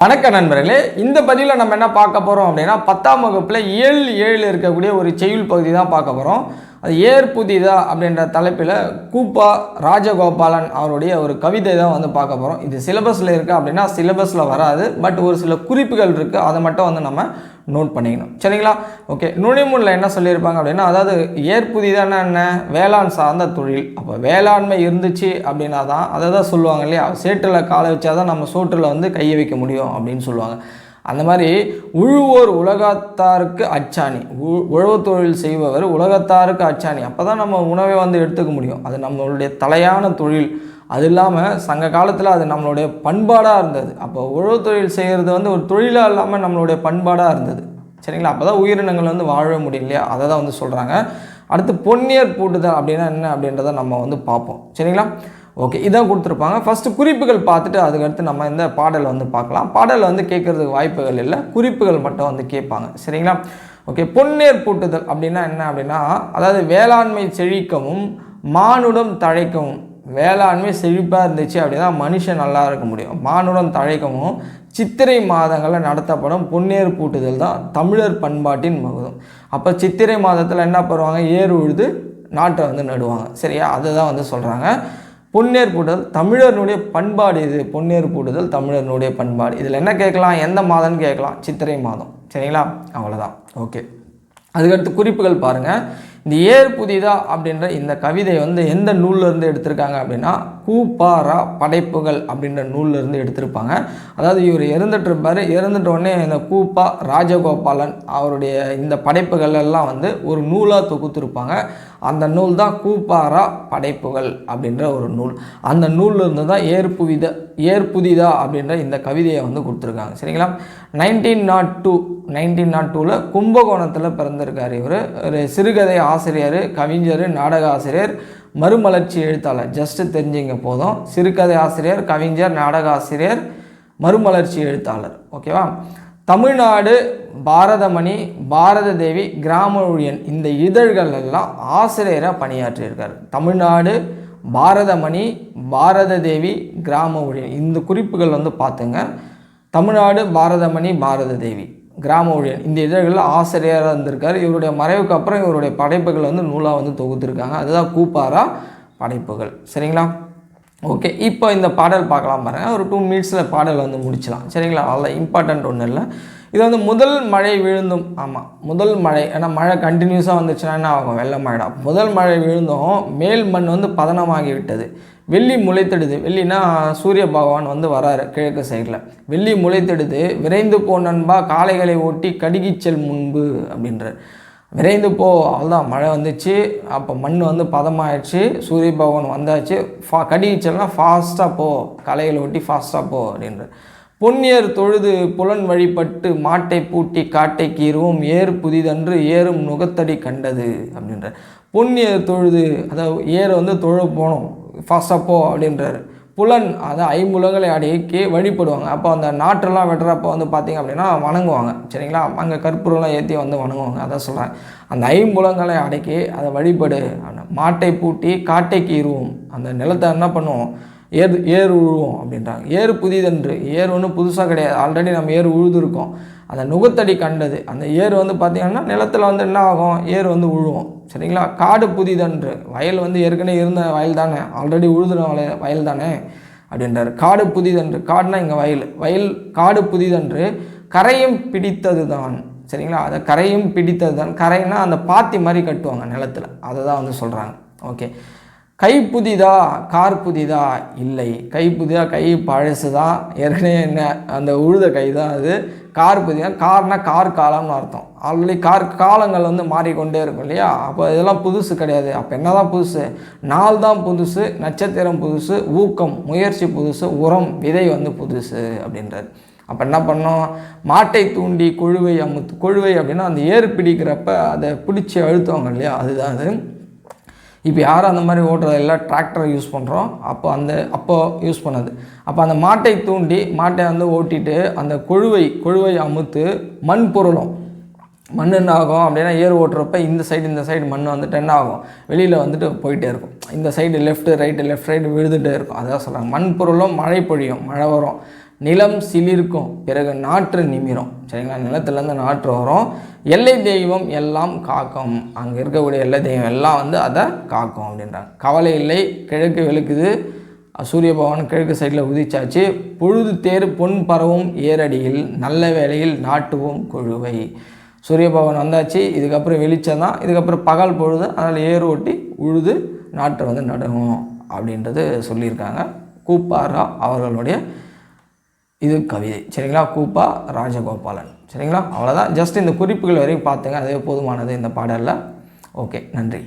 வணக்க நண்பர்களே இந்த பதிவில் நம்ம என்ன பார்க்க போகிறோம் அப்படின்னா பத்தாம் வகுப்பில் ஏழு ஏழு இருக்கக்கூடிய ஒரு செய்யுள் பகுதி தான் பார்க்க போகிறோம் அது ஏர் புதிதா அப்படின்ற தலைப்பில் கூப்பா ராஜகோபாலன் அவருடைய ஒரு கவிதை தான் வந்து பார்க்க போகிறோம் இது சிலபஸில் இருக்குது அப்படின்னா சிலபஸில் வராது. பட் ஒரு சில குறிப்புகள் இருக்குது அதை மட்டும் வந்து நம்ம நோட் பண்ணிக்கணும். சரிங்களா? ஓகே. நுழைமுல்ல என்ன சொல்லியிருப்பாங்க அப்படின்னா அதாவது ஏற்புதிதான என்ன? வேளாண் சார்ந்த தொழில். அப்போ வேளாண்மை இருந்துச்சு அப்படின்னா தான் அதை தான் சொல்லுவாங்க இல்லையா? சேற்றில் காலை வச்சா தான் நம்ம சோற்றில் வந்து கையை வைக்க முடியும் அப்படின்னு சொல்லுவாங்க. அந்த மாதிரி உழுவோர் உலகத்தாருக்கு அச்சாணி. உ- உழவு தொழில் செய்பவர் உலகத்தாருக்கு அச்சாணி. அப்போ தான் நம்ம உணவை வந்து எடுத்துக்க முடியும். அது நம்மளுடைய தலையான தொழில். அது இல்லாமல் சங்க காலத்தில் அது நம்மளுடைய பண்பாடாக இருந்தது. அப்போ உழவு தொழில் செய்கிறது வந்து ஒரு தொழிலாக இல்லாமல் நம்மளுடைய பண்பாடாக இருந்தது. சரிங்களா? அப்போ தான் உயிரினங்கள் வந்து வாழ முடியும் இல்லையா? அதை தான் வந்து சொல்கிறாங்க அடுத்து பொன்னியர் பூட்டுதல் அப்படின்னா என்ன அப்படின்றத நம்ம வந்து பார்ப்போம். சரிங்களா? ஓகே இதான் கொடுத்துருப்பாங்க. ஃபஸ்ட்டு குறிப்புகள் பார்த்துட்டு அதுக்கடுத்து நம்ம இந்த பாடலை வந்து பார்க்கலாம். பாடலை வந்து கேட்குறதுக்கு வாய்ப்புகள் இல்லை. குறிப்புகள் மட்டும் வந்து கேட்பாங்க. சரிங்களா? ஓகே பொன்னேர் பூட்டுதல் அப்படின்னா என்ன அப்படின்னா அதாவது வேளாண்மை செழிக்கவும் மானுடம் தழைக்கவும். வேளாண்மை செழிப்பாக இருந்துச்சு அப்படின்னா மனுஷன் நல்லா இருக்க முடியும். மானுடம் தழைக்கவும் சித்திரை மாதங்களில் நடத்தப்படும் பொன்னேர் பூட்டுதல் தான் தமிழர் பண்பாட்டின் மகுதம் அப்போ சித்திரை மாதத்தில் என்ன பண்ணுவாங்க? ஏர் உழுது நாட்டை வந்து நடுவாங்க. சரியா? அதுதான் வந்து சொல்கிறாங்க பொன்னேர் பூட்டுதல் தமிழர்களுடைய பண்பாடு இது. பொன்னேர் பூட்டுதல் தமிழர்களுடைய பண்பாடு. இதில் என்ன கேட்கலாம்? எந்த மாதம்னு கேட்கலாம்? சித்திரை மாதம். சரிங்களா? அவ்வளோதான். ஓகே. அதுக்கடுத்து குறிப்புகள் பாருங்கள் இந்த ஏர் புதிதா அப்படின்ற இந்த கவிதை வந்து எந்த நூல்லேருந்து எடுத்திருக்காங்க அப்படின்னா கூப்பாரா படைப்புகள் அப்படின்ற நூல்லிருந்து எடுத்திருப்பாங்க. அதாவது இவர் இறந்துட்டுருப்பார். இறந்துட்ட உடனே இந்த கூப்பா ராஜகோபாலன் அவருடைய இந்த படைப்புகள் எல்லாம் வந்து ஒரு நூலாக தொகுத்திருப்பாங்க. அந்த நூல் தான் கூப்பாரா படைப்புகள் அப்படின்ற ஒரு நூல். அந்த நூல்லேருந்து தான் ஏற்புவித ஏற்புதிதா அப்படின்ற இந்த கவிதையை வந்து கொடுத்துருக்காங்க. சரிங்களா? Nineteen naught two nineteen naught டூவில் கும்பகோணத்தில் பிறந்திருக்கார் இவர். ஒரு சிறுகதை ஆசிரியர் கவிஞர் நாடக ஆசிரியர் மறுமலர்ச்சி எழுத்தாளர். ஜஸ்ட்டு தெரிஞ்சுங்க போதும். சிறுகதை ஆசிரியர் கவிஞர் நாடக ஆசிரியர் மறுமலர்ச்சி எழுத்தாளர். ஓகேவா தமிழ்நாடு பாரதமணி பாரத தேவி கிராம ஊழியன் இந்த இதழ்கள் எல்லாம் ஆசிரியராக பணியாற்றியிருக்கார். தமிழ்நாடு பாரதமணி பாரத தேவி கிராம ஊழியன் இந்த குறிப்புகள் வந்து பார்த்துங்க. தமிழ்நாடு பாரதமணி பாரத தேவி கிராம ஊழியன் இந்த இதழ்களில் ஆசிரியராக இருந்திருக்கார். இவருடைய மறைவுக்கு அப்புறம் இவருடைய படைப்புகள் வந்து நூலாக வந்து தொகுத்துருக்காங்க. அதுதான் கூப்பாரா படைப்புகள். சரிங்களா? ஓகே. இப்போ இந்த பாடல் பார்க்கலாம் பாருங்கள் ஒரு டூ மினிட்ஸில் பாடல் வந்து முடிச்சலாம். சரிங்களா? அதில் இம்பார்ட்டண்ட் ஒன்றும் இல்லை. இது வந்து முதல் மழை விழுந்தும் ஆமாம் முதல் மழை ஏன்னா மழை கண்டினியூஸாக வந்துச்சுன்னா என்ன ஆகும்? வெள்ளம் மழைடா. முதல் மழை விழுந்தும் மேல் மண் வந்து பதனமாகி விட்டது. வெள்ளி முளைத்தெடுது. வெள்ளினா சூரிய பகவான் வந்து வராரு கிழக்கு சைடில் வெள்ளி முளைத்தெடுது. விரைந்து போ நண்பா காளைகளை ஓட்டி கடுகிச் செல் முன்பு அப்படின்றார். விரைந்து போ அவ்வளோதான் மழை வந்துச்சு. அப்போ மண் வந்து பதமாயிடுச்சு. சூரிய பகவான் வந்தாச்சு. ஃபா கடிச்சல்னா ஃபாஸ்ட்டாக போ. காளைகளை ஓட்டி ஃபாஸ்ட்டாக போ அப்படின்ற பொன்னியர் தொழுது புலன் வழிபட்டு மாட்டை பூட்டி காட்டை கீறுவோம் ஏர் புதிதன்று ஏறும் நுகத்தடி கண்டது அப்படின்ற பொன்னியர் தொழுது அதாவது ஏர் வந்து தொழ போகணும் ஃபாஸ்ட்டாக போ அப்படின்றாரு. புலன் அதான் ஐம்புலங்களை அடக்கி வழிபடுவாங்க. அப்போ அந்த நாற்றெல்லாம் வெட்டுறப்போ வந்து பார்த்திங்க அப்படின்னா வணங்குவாங்க. சரிங்களா? அங்கே கற்பூரம்லாம் ஏற்றி வந்து வணங்குவாங்க. அதான் சொல்கிறேன் அந்த ஐம்புலங்களை அடக்கி அதை வழிபடு. மாட்டை பூட்டி காட்டை கீறுவோம் அந்த நிலத்தை என்ன பண்ணுவோம்? ஏர் ஏர் உழுவோம் அப்படின்றாங்க. ஏர் புதிதன்று. ஏர் ஒன்றும் புதுசாக கிடையாது. ஆல்ரெடி நம்ம ஏர் உழுதுருக்கோம். அந்த நுகத்தடி கண்டது. அந்த ஏர் வந்து பார்த்திங்கன்னா நிலத்தில் வந்து என்ன ஆகும்? ஏர் வந்து உழுவோம். சரிங்களா? காடு புதிதன்று. வயல் வந்து ஏற்கனவே இருந்த வயல் தானே? ஆல்ரெடி உழுதுன வயல் வயல் தானே? அப்படின்றார். காடு புதிதன்று. காடுனா இங்கே வயல். வயல் காடு புதிதன்று. கரையும் பிடித்தது தான் சரிங்களா? அதை கரையும் பிடித்தது தான் கரைனா அந்த பாத்தி மாதிரி கட்டுவாங்க நிலத்தில். அதை தான் வந்து சொல்கிறாங்க ஓகே. கை புதிதா கார் புதிதா? இல்லை. கை புதிதா கை பழசு தான் ஏற்கனவே என்ன அந்த உழுத கை தான் அது. கார் புதிதா கார்னால் கார் காலம்னு அர்த்தம். ஆல்ரெடி கார் காலங்கள் வந்து மாறிக்கொண்டே இருக்கும் இல்லையா? அப்போ இதெல்லாம் புதுசு கிடையாது. அப்போ என்ன தான் புதுசு? நாள் தான் புதுசு நட்சத்திரம் புதுசு ஊக்கம் முயற்சி புதுசு உரம் விதை வந்து புதுசு அப்படின்றது. அப்போ என்ன பண்ணோம்? மாட்டை தூண்டி கொழுவை அமுத்து கொழுவை அப்படின்னா அந்த ஏறு பிடிக்கிறப்ப அதை பிடிச்சி அழுத்துவாங்க இல்லையா? அதுதான் அது. இப்போ யாரும் அந்த மாதிரி ஓட்டுறது இல்லை டிராக்டர் யூஸ் பண்ணுறோம் அப்போ அந்த அப்போ யூஸ் பண்ணது. அப்போ அந்த மாட்டை தூண்டி மாட்டை வந்து ஓட்டிட்டு அந்த கொழுவை கொழுவை அமுத்து மண் பொருளும். மண் என்ன ஆகும் அப்படின்னா ஏர் ஓட்டுறப்ப இந்த சைடு இந்த சைடு மண் வந்துட்டு என்ன ஆகும்? வெளியில் வந்துட்டு போயிட்டே இருக்கும். இந்த side left right left right விழுதுகிட்டே இருக்கும். அதான் சொல்கிறாங்க மண் பொருளும் மழை பொழியும் மழை வரும். நிலம் சிலிர்க்கும். பிறகு நாற்று நிமிரும். சரிங்களா? நிலத்துலேருந்து நாற்று வரும். எல்லை தெய்வம் எல்லாம் காக்கும். அங்கே இருக்கக்கூடிய எல்லை தெய்வம் எல்லாம் வந்து அதை காக்கும் அப்படின்றாங்க. கவலை இல்லை. கிழக்கு வெளுக்குது. சூரிய பகவான் கிழக்கு சைடில் உதிச்சாச்சு. பொழுது தேர் பொன் பரவும் ஏரடியில் நல்ல வேளையில் நாட்டுவோம் குழுவை. சூரிய பகவான் வந்தாச்சு. இதுக்கப்புறம் வெளிச்சம் தான். இதுக்கப்புறம் பகல் பொழுது அதனால் ஏர் ஓட்டி உழுது நாட்டை வந்து நடுவோம் அப்படின்றது சொல்லியிருக்காங்க. கூப்பாரா அவர்களுடைய இது கவிதை. சரிங்களா? கூப்பா ராஜகோபாலன். சரிங்களா? அவ்வளோதான் ஜஸ்ட் இந்த குறிப்புகள் வரையும் பார்த்துங்க. அதே போதுமானது இந்த பாடலில். ஓகே நன்றி.